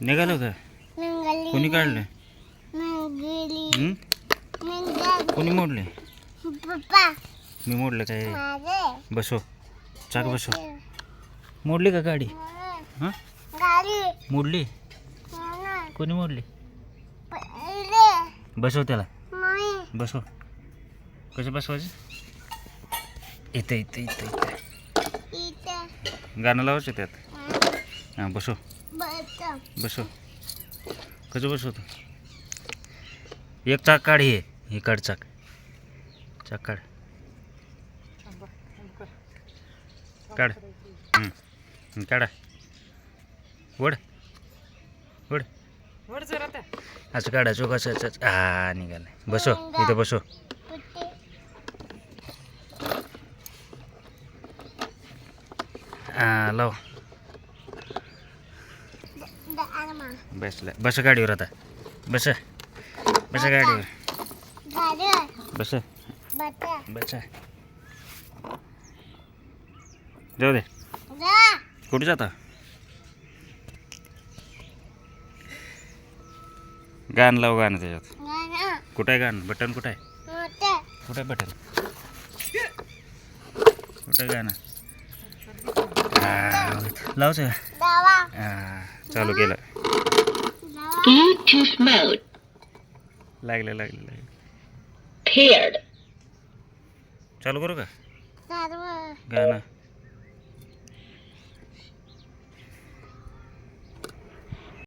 निघालो का कोणी काढले? कोणी मोडले? मी मोडलं काय? बसो चाक बसो मोडली का गाडी? हां? गाडी. मोडली? कोणी मोडली? बसव त्याला. बसव. कसं बसवायचं? इथं इथं इथं इथं. इथे. गाणं लावायचं त्यात. हां बसव. बसव. कसं बसवतो? एक चाक काढ हे हे काढ चाक. चाक काढ. काढ. काढा. वड वड असं काढायचं कसं हा निघालं बसो इथं बसो हां लाव. बसलं बस गाडीवर आता. बस बस गाडीवर. गाडी बस. बस. जाऊ दे. कुठे जाता? गाणं लाव गाणं त्याच्यात. कुठं आहे गाणं? बटन कुठं आहे? कुठं? आहे बटन? कुठं गाणं? लावचं चालू केलं. Bluetooth mode. लागलं लागलं लागलं. Paired. चालू करू का? सर्व गाणं.